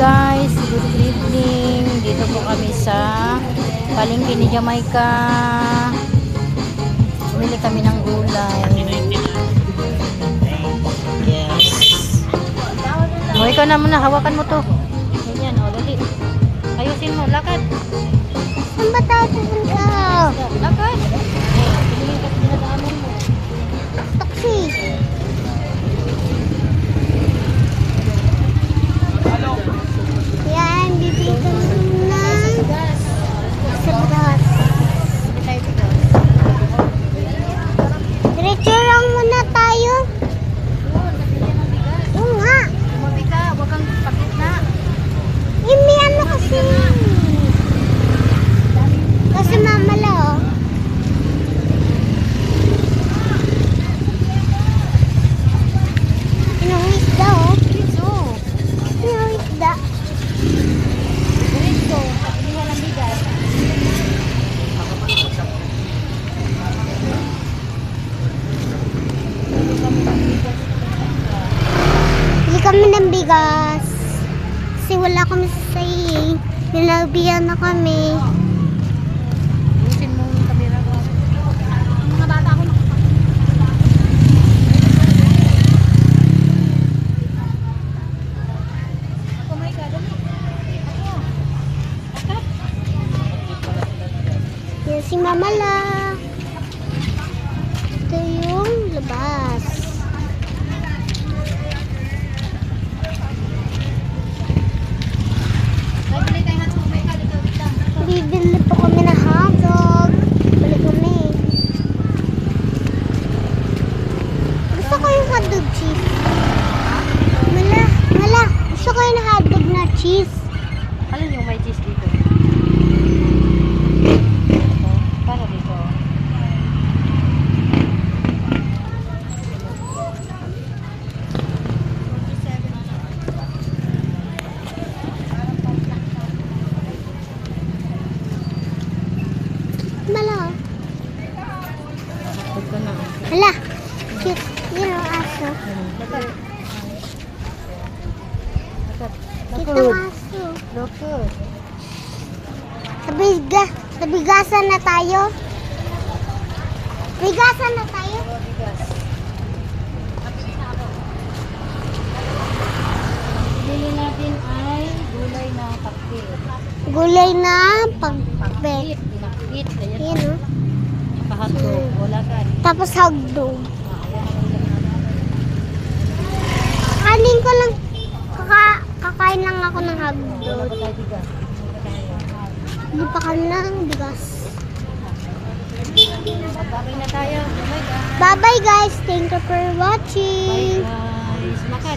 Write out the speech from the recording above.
guys, good evening. Dito po kami sa palengke ni Jamaica. Bumili kami ng gulay. Yes. O, ikaw na muna, hawakan mo to. Ganyan, o, dali. Ayusin mo, lakad. Saan ba tayo pupunta? Lakad. Tingin ka sa dinadaanan mo. Taxi. Yan, bibili kami ng sa bus. Diretso lang muna tayo. Oo nga. Umabi ka, huwag kang pakit na. Eh, may ano kasi. Kasi mamala, oh. Anong isda, oh. Dito. Anong isda? Dito. Pagkili ka ng bigas. Bili kami ng bigas. Kasi wala kami sa saing. Ninabihan na kami. Ayusin mo yung kamera ko. Mga bata ko Oh my God, dali. Ako. Akap. Yan si Mamala. Ito yung labas. Ay, bili tayo hotdog. May ka, dito, dito. Bibili po kami ng hotdog. Bili kami. Gusto ko yung hotdog cheese. Mala, mala. Gusto ko yung hotdog na cheese. Alin yung may cheese dito? Ito. Para dito. Mala. Hotdog ka na. Hala. Cute. Yun ang aso. Cute ang aso. Lakad. Nabiga, nabigasan na tayo. Bigasan na tayo. Bili natin ay gulay na pakpil. Gulay na pagbe. Pakpit, pinakpit. Ayan. Yan o. Pahatog. Wala ka. Tapos hagdog. Ako ng bigas. Hindi pa kami ng bigas. Na God. Bye-bye guys. Thank you for watching. Bye guys.